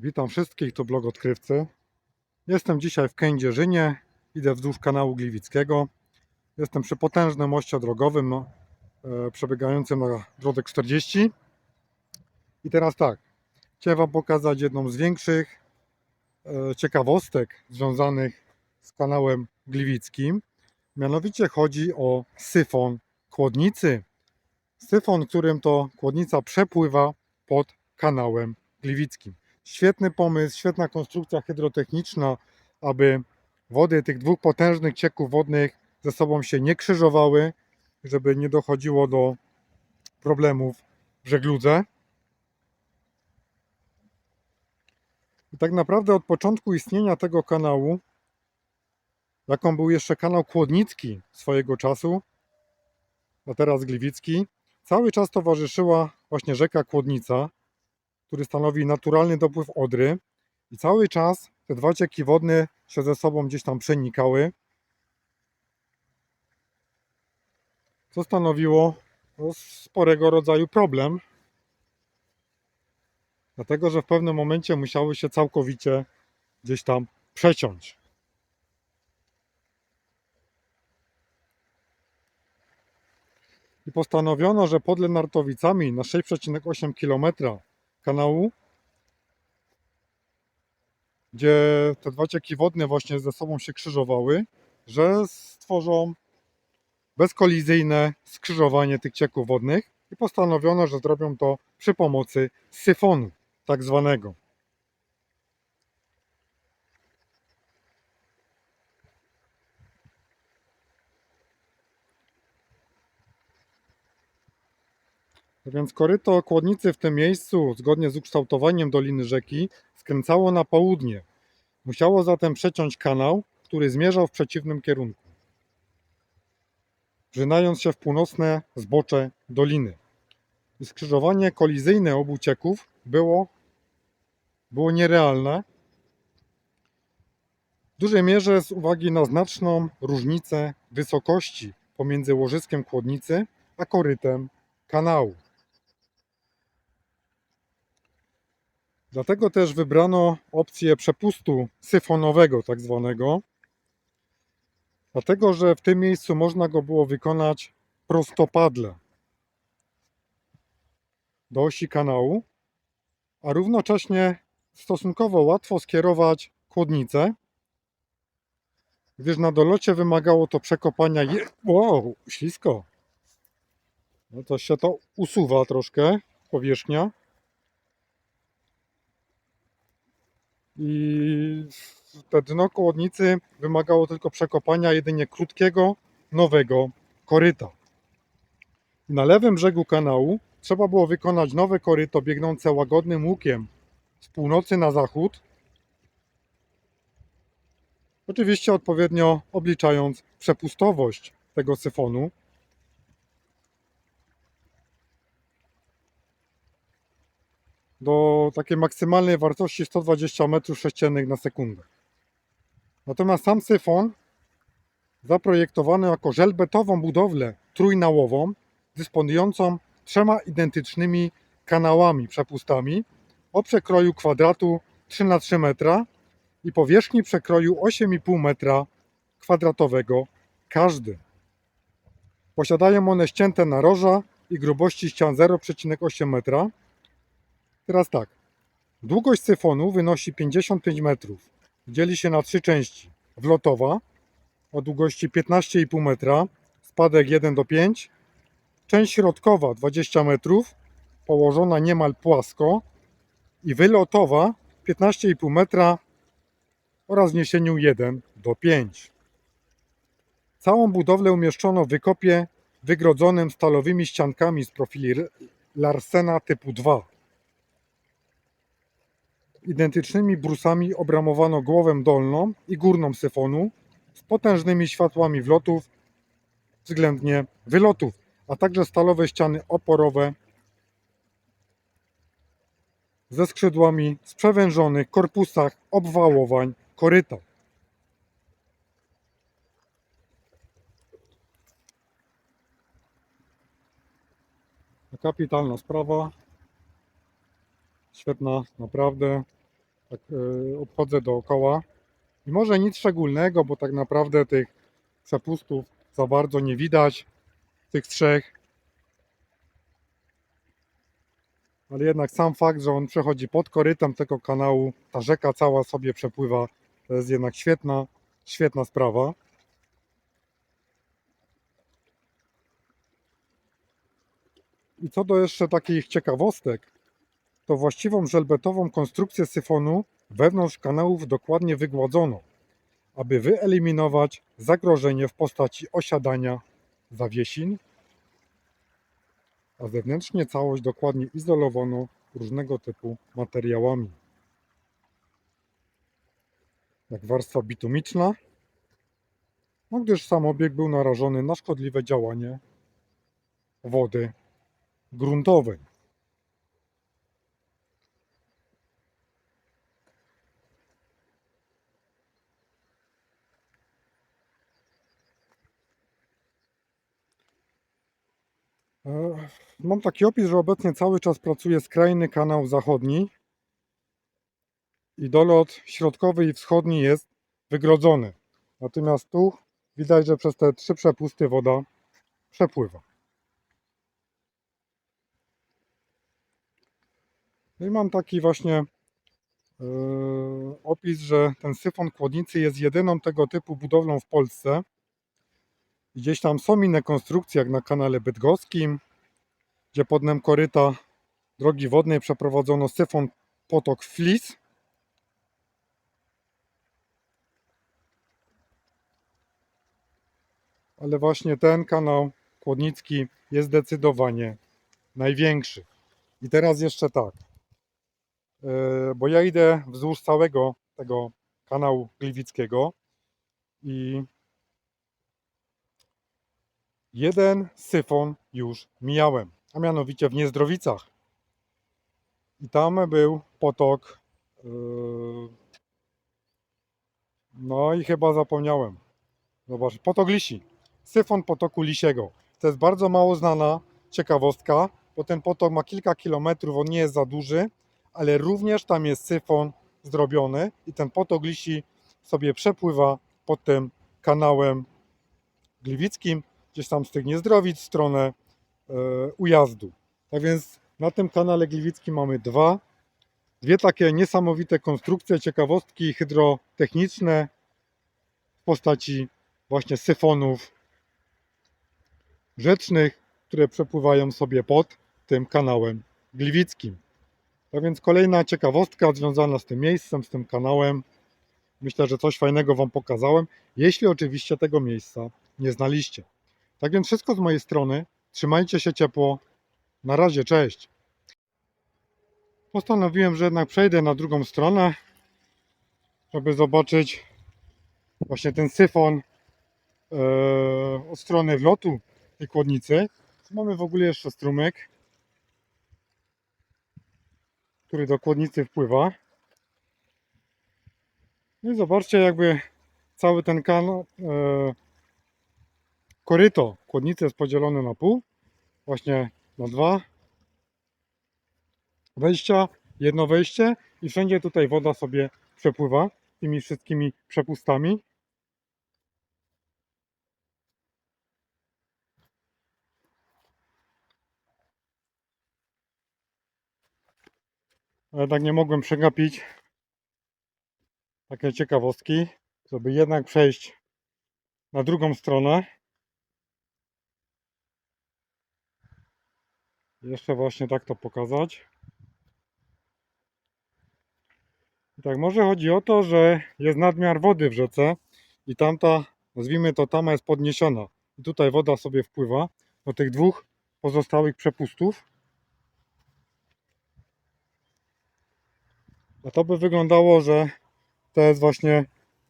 Witam wszystkich, to blog odkrywcy. Jestem dzisiaj w Kędzierzynie, idę wzdłuż kanału Gliwickiego. Jestem przy potężnym moście drogowym e, przebiegającym na drodze 40. I teraz tak, chciałem Wam pokazać jedną z większych e, ciekawostek związanych z kanałem Gliwickim. Mianowicie chodzi o syfon kłodnicy. Syfon, którym to kłodnica przepływa pod kanałem Gliwickim. Świetny pomysł, świetna konstrukcja hydrotechniczna, aby wody tych dwóch potężnych cieków wodnych ze sobą się nie krzyżowały, żeby nie dochodziło do problemów w żegludze. I tak naprawdę od początku istnienia tego kanału, jaką był jeszcze kanał Kłodnicki swojego czasu, a teraz Gliwicki, cały czas towarzyszyła właśnie rzeka Kłodnica, który stanowi naturalny dopływ Odry i cały czas te dwa cieki wodne się ze sobą gdzieś tam przenikały, co stanowiło no, sporego rodzaju problem, dlatego że w pewnym momencie musiały się całkowicie gdzieś tam przeciąć. I postanowiono, że pod Lenartowicami na 6,8 km kanału, gdzie te dwa cieki wodne właśnie ze sobą się krzyżowały, że stworzą bezkolizyjne skrzyżowanie tych cieków wodnych i postanowiono, że zrobią to przy pomocy syfonu tak zwanego. Więc koryto kłodnicy w tym miejscu, zgodnie z ukształtowaniem doliny rzeki, skręcało na południe. Musiało zatem przeciąć kanał, który zmierzał w przeciwnym kierunku, wrzynając się w północne zbocze doliny. Skrzyżowanie kolizyjne obu cieków było, było nierealne. W dużej mierze z uwagi na znaczną różnicę wysokości pomiędzy łożyskiem kłodnicy a korytem kanału. Dlatego też wybrano opcję przepustu syfonowego, tak zwanego. Dlatego, że w tym miejscu można go było wykonać prostopadle do osi kanału, a równocześnie stosunkowo łatwo skierować kłodnicę, gdyż na dolocie wymagało to przekopania. Je... Wow, ślisko. No to się to usuwa troszkę powierzchnia. I te dno kołodnicy wymagało tylko przekopania jedynie krótkiego, nowego koryta. Na lewym brzegu kanału trzeba było wykonać nowe koryto biegnące łagodnym łukiem z północy na zachód. Oczywiście odpowiednio obliczając przepustowość tego syfonu. Do takiej maksymalnej wartości 120 m3 na sekundę. Natomiast sam syfon zaprojektowano jako żelbetową budowlę trójnałową, dysponującą trzema identycznymi kanałami, przepustami o przekroju kwadratu 3 na 3 metra i powierzchni przekroju 8,5 metra kwadratowego każdy. Posiadają one ścięte naroża i grubości ścian 0,8 metra, Teraz tak. Długość syfonu wynosi 55 metrów. Dzieli się na trzy części. Wlotowa o długości 15,5 metra, spadek 1 do 5. Część środkowa 20 metrów, położona niemal płasko i wylotowa 15,5 metra oraz wzniesieniu 1 do 5. Całą budowlę umieszczono w wykopie wygrodzonym stalowymi ściankami z profili Larsena typu 2 identycznymi brusami obramowano głowę dolną i górną syfonu z potężnymi światłami wlotów względnie wylotów, a także stalowe ściany oporowe ze skrzydłami z przewężonych korpusach obwałowań koryta. Kapitalna sprawa. Świetna, naprawdę. Tak e, obchodzę dookoła. I może nic szczególnego, bo tak naprawdę tych przepustów za bardzo nie widać, tych trzech. Ale jednak sam fakt, że on przechodzi pod korytem tego kanału, ta rzeka cała sobie przepływa, to jest jednak świetna, świetna sprawa. I co do jeszcze takich ciekawostek, to właściwą żelbetową konstrukcję syfonu wewnątrz kanałów dokładnie wygładzono, aby wyeliminować zagrożenie w postaci osiadania zawiesin, a zewnętrznie całość dokładnie izolowano różnego typu materiałami. Jak warstwa bitumiczna, no gdyż sam obiekt był narażony na szkodliwe działanie wody gruntowej. Mam taki opis, że obecnie cały czas pracuje skrajny kanał zachodni i dolot środkowy i wschodni jest wygrodzony. Natomiast tu widać, że przez te trzy przepusty woda przepływa. No i mam taki właśnie e, opis, że ten syfon chłodnicy jest jedyną tego typu budowlą w Polsce. Gdzieś tam są inne konstrukcje, jak na kanale bydgoskim, gdzie pod dnem koryta drogi wodnej przeprowadzono syfon potok Flis. Ale właśnie ten kanał chłodnicki jest zdecydowanie największy. I teraz jeszcze tak, e, bo ja idę wzdłuż całego tego kanału Gliwickiego i jeden syfon już mijałem, a mianowicie w Niezdrowicach. I tam był potok. yy, No i chyba zapomniałem. Zobacz, potok Lisi. Syfon potoku Lisiego. To jest bardzo mało znana ciekawostka, bo ten potok ma kilka kilometrów, on nie jest za duży, ale również tam jest syfon zrobiony i ten potok Lisi sobie przepływa pod tym kanałem gliwickim, gdzieś tam z tych niezdrowic w stronę e, ujazdu. Tak więc na tym kanale gliwickim mamy dwa, dwie takie niesamowite konstrukcje, ciekawostki hydrotechniczne w postaci właśnie syfonów rzecznych, które przepływają sobie pod tym kanałem gliwickim. Tak więc kolejna ciekawostka związana z tym miejscem, z tym kanałem. Myślę, że coś fajnego Wam pokazałem, jeśli oczywiście tego miejsca nie znaliście. Tak więc wszystko z mojej strony. Trzymajcie się ciepło. Na razie, cześć. Postanowiłem, że jednak przejdę na drugą stronę, żeby zobaczyć właśnie ten syfon e, od strony wlotu tej kłodnicy. Mamy w ogóle jeszcze strumyk, który do kłodnicy wpływa. No i zobaczcie, jakby cały ten kanał, e, koryto kłodnicy jest podzielone na pół, właśnie na dwa wejścia, jedno wejście i wszędzie tutaj woda sobie przepływa tymi wszystkimi przepustami. Ale tak nie mogłem przegapić takiej ciekawostki, żeby jednak przejść na drugą stronę. Jeszcze właśnie tak to pokazać. I tak, może chodzi o to, że jest nadmiar wody w rzece i tamta, nazwijmy to, tama jest podniesiona. I tutaj woda sobie wpływa do tych dwóch pozostałych przepustów. A to by wyglądało, że to jest właśnie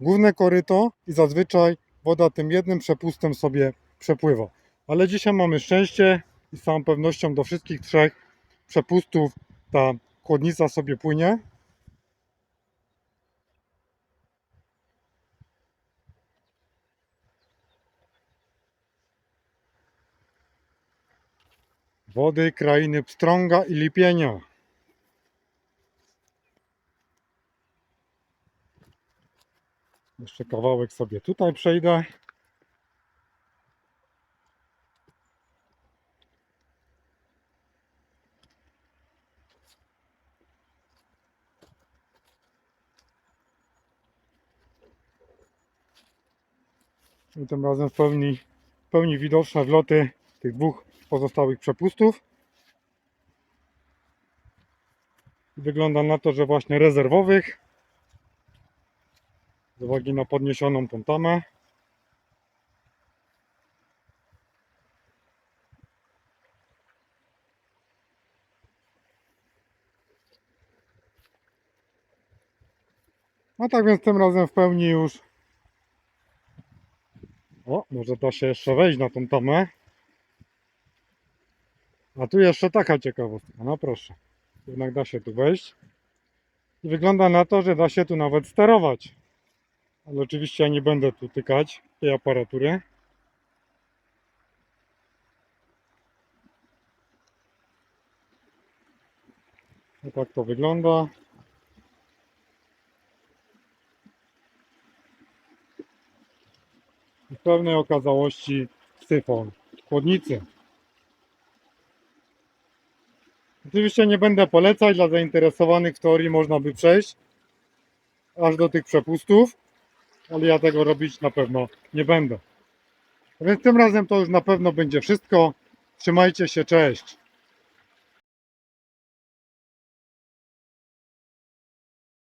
główne koryto i zazwyczaj woda tym jednym przepustem sobie przepływa. Ale dzisiaj mamy szczęście i z całą pewnością do wszystkich trzech przepustów ta chłodnica sobie płynie. Wody krainy Pstrąga i Lipienia. Jeszcze kawałek sobie tutaj przejdę. I tym razem w pełni, w pełni widoczne wloty tych dwóch pozostałych przepustów. Wygląda na to, że właśnie rezerwowych z uwagi na podniesioną tą tamę. A tak więc tym razem w pełni już. Może da się jeszcze wejść na tą tamę. A tu jeszcze taka ciekawostka, no proszę. Jednak da się tu wejść. I wygląda na to, że da się tu nawet sterować. Ale oczywiście ja nie będę tu tykać tej aparatury. I tak to wygląda. W pełnej okazałości syfon, chłodnicy. Oczywiście nie będę polecać, dla zainteresowanych w teorii można by przejść aż do tych przepustów, ale ja tego robić na pewno nie będę. Więc tym razem to już na pewno będzie wszystko. Trzymajcie się, cześć.